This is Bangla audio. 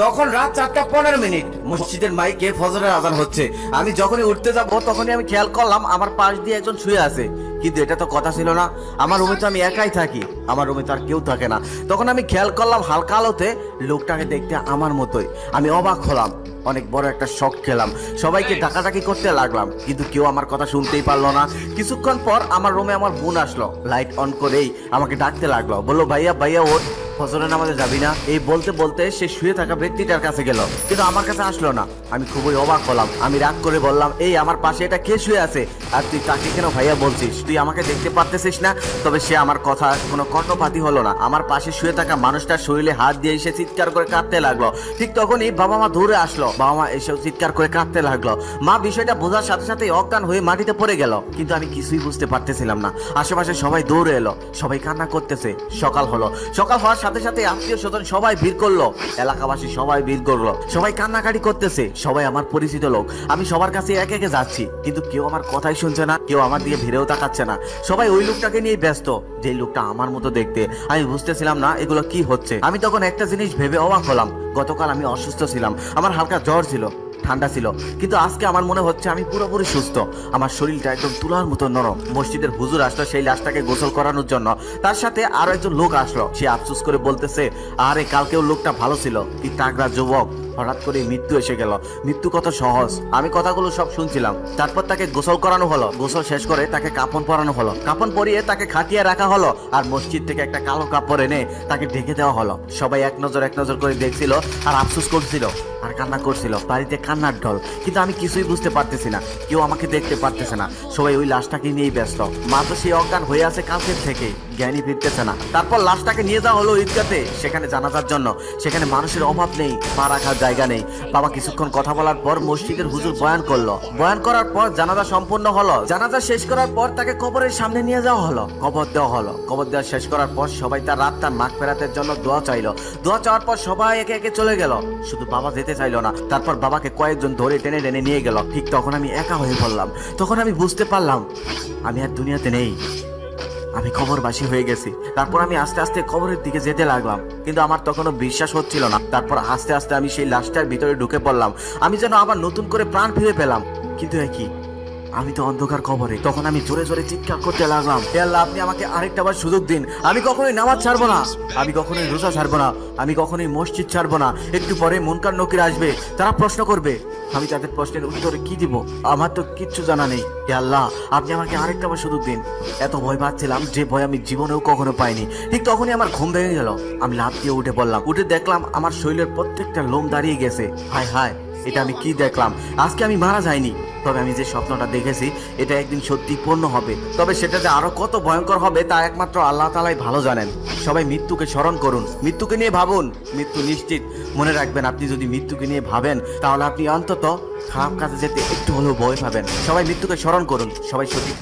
তখন রাত চারটা পনেরো মিনিট। মসজিদের মাইকে ফজরের আজান হচ্ছে। আমি যখনই উঠতে যাব, তখনই আমি খেয়াল করলাম আমার পাশ দিয়ে একজন শুয়ে আছে। কিন্তু এটা তো কথা ছিল না। আমার রুমে তো আমি একাই থাকি। আমার রুমে তো আর কেউ থাকে না। তখন আমি খেয়াল করলাম হালকা আলোতে লোকটাকে দেখতে আমার মতোই। আমি অবাক হলাম। অনেক বড় একটা শখ খেলাম। সবাইকে ডাকাডাকি করতে লাগলাম। কিন্তু কেউ আমার কথা শুনতেই পারল না। কিছুক্ষণ পর আমার রুমে আমার বোন আসলো। লাইট অন করেই আমাকে ডাকতে লাগল। বলল, ভাইয়া ভাইয়া, ওঠ। ফজরের নামাজে যাবি না? এই বলতে বলতে সে শুয়ে থাকা ব্যক্তিটার কাছে গেল। কিন্তু আমার কাছে আসলো না। আমি খুবই অবাক হলাম। আমি রাগ করে বললাম, এই, আমার পাশে এটা কে শুয়ে আছে? আর তুই তাকে কেন ভাইয়া বলছিস? তুই আমাকে দেখতে পারতেছিস না? তবে সে আমার কথা, কোনো কর্ণপাতি হলো না। আমার পাশে শুয়ে থাকা মানুষটার শরীরে হাত দিয়ে এসে চিৎকার করে কাঁদতে লাগল। ঠিক তখনই বাবা মা দৌড়ে আসলো। বাবা মা এসেও চিৎকার করে কাঁদতে লাগল। মা বিষয়টা বোঝার সাথে সাথে অজ্ঞান হয়ে মাটিতে পড়ে গেল। কিন্তু আমি কিছুই বুঝতে পারতেছিলাম না। আশেপাশে সবাই দৌড়ে এলো। সবাই কান্না করতেছে। সকাল হলো। সকাল হওয়ার সাথে সাথে সাথে আত্মীয় স্বজন সবাই ভিড় করল। এলাকাবাসী সবাই ভিড় করল। সবাই কান্নাকাটি করতেছে। সবাই আমার পরিচিত লোক। আমি সবার কাছে এক একে যাচ্ছি। কিন্তু কেউ আমার কথাই শুনছে না, কেউ আমার দিকে ভিড়েও তাকাচ্ছে না। সবাই ওই লোকটাকে নিয়ে ব্যস্ত যে লোকটা আমার মতো দেখতে। আমি বুঝতেছিলাম না এগুলো কি হচ্ছে। আমি তখন একটা জিনিস ভেবে অবাক হলাম। গতকাল আমি অসুস্থ ছিলাম। আমার হালকা জ্বর ছিল। ঠান্ডা ছিল। কিন্তু আজকে আমার মনে হচ্ছে আমি পুরোপুরি সুস্থ। আমার শরীরটা একদম তুলার মতো নরম। মসজিদের হুজুর আসলো সেই লাশটাকে গোসল করানোর জন্য। তার সাথে আরও একজন লোক আসলো। সে আফসোস করে বলতেছে, আরে, কালকেও লোকটা ভালো ছিল। কি তাগড়া যুবক। হঠাৎ করে মৃত্যু এসে গেল। মৃত্যু কত সহজ। আমি কথাগুলো সব শুনছিলাম। তারপর তাকে গোসল করানো হলো। গোসল শেষ করে তাকে কাপন পরানো হলো। কাপন পরিয়ে তাকে খাটিয়ে রাখা হলো আর মসজিদ থেকে একটা কালো কাপড় এনে তাকে ঢেকে দেওয়া হলো। সবাই এক নজর এক নজর করে দেখছিল আর আফসোস করছিল আর কান্না করছিল। বাড়িতে কান্নার ঢল। কিন্তু আমি কিছুই বুঝতে পারতেছি না। কেউ আমাকে দেখতে পারতেছে না। সবাই ওই লাশটাকে নিয়েই ব্যস্ত। মা তো সেই অজ্ঞান হয়ে আছে কালকের থেকে। জ্ঞানী ফিরতেছে না। তারপর লাশটাকে নিয়ে যাওয়া হলো ঈদগাতে, সেখানে জানাজার জন্য। সেখানে মানুষের অভাব নেই, পা রাখার জায়গা নেই। বাবা কিছুক্ষণ কথা বলার পর মসজিদের হুজুর বয়ান করল। বয়ান করার পর জানাজা সম্পূর্ণ হলো। জানাজা শেষ করার পর তাকে কবরের সামনে নিয়ে যাওয়া হলো। কবর দেওয়া হলো। কবর দেওয়া শেষ করার পর সবাই তার রাত তার মাখ ফেরাতের জন্য দোয়া চাইলো। দোয়া চাওয়ার পর সবাই একে একে চলে গেল। শুধু বাবা যেতে চাইলো না। তারপর বাবাকে কয়েকজন ধরে টেনে টেনে নিয়ে গেল। ঠিক তখন আমি একা হয়ে পড়লাম। তখন আমি বুঝতে পারলাম, আমি আর দুনিয়াতে নেই। আমি খবরবাসী হয়ে গেছি। তারপর আমি আস্তে আস্তে খবরের দিকে যেতে লাগলাম। কিন্তু আমার তখনও বিশ্বাস হচ্ছিল না। তারপর আস্তে আস্তে আমি সেই লাশটার ভিতরে ঢুকে পড়লাম। আমি যেন আবার নতুন করে প্রাণ ফিরে পেলাম। কিন্তু একই আমি তো অন্ধকার খবরে তখন আমি জোরে জোরে চিৎকার করতে লাগলাম। হে আল্লাহ, আপনি আমাকে আরেকটা বার সুযোগ দিন। আমি কখনোই নামাজ ছাড়বো না। আমি কখনোই রোজা ছাড়বো না। আমি কখনোই মসজিদ ছাড়বো না। একটু পরে মনকার নকির আসবে। তারা প্রশ্ন করবে, আমি তাদের প্রশ্নের উত্তরে কি দিব? আমার তো কিচ্ছু জানা নেই। হে আল্লাহ, আপনি আমাকে আরেকটা বার সুযোগ দিন। এত ভয় পাচ্ছিলাম যে ভয় আমি জীবনেও কখনো পাইনি। ঠিক তখনই আমার ঘুম ভেঙে গেল। আমি লাফ দিয়ে উঠে পড়লাম। উঠে দেখলাম আমার শরীরের প্রত্যেকটা লোম দাঁড়িয়ে গেছে। হায় হায়, এটা আমি কি দেখলাম? আজকে আমি মারা যাইনি। তবে আমি যে স্বপ্নটা দেখেছি, এটা একদিন সত্যি পূর্ণ হবে। তবে সেটা যে আরও কত ভয়ঙ্কর হবে, তা একমাত্র আল্লাহ তালাই ভালো জানেন। সবাই মৃত্যুকে স্মরণ করুন। মৃত্যুকে নিয়ে ভাবুন। মৃত্যু নিশ্চিত। মনে রাখবেন, আপনি যদি মৃত্যুকে নিয়ে ভাবেন, তাহলে আপনি অন্তত খারাপ কাজে যেতে একটু হলেও ভয় পাবেন। সবাই মৃত্যুকে স্মরণ করুন। সবাই সঠিক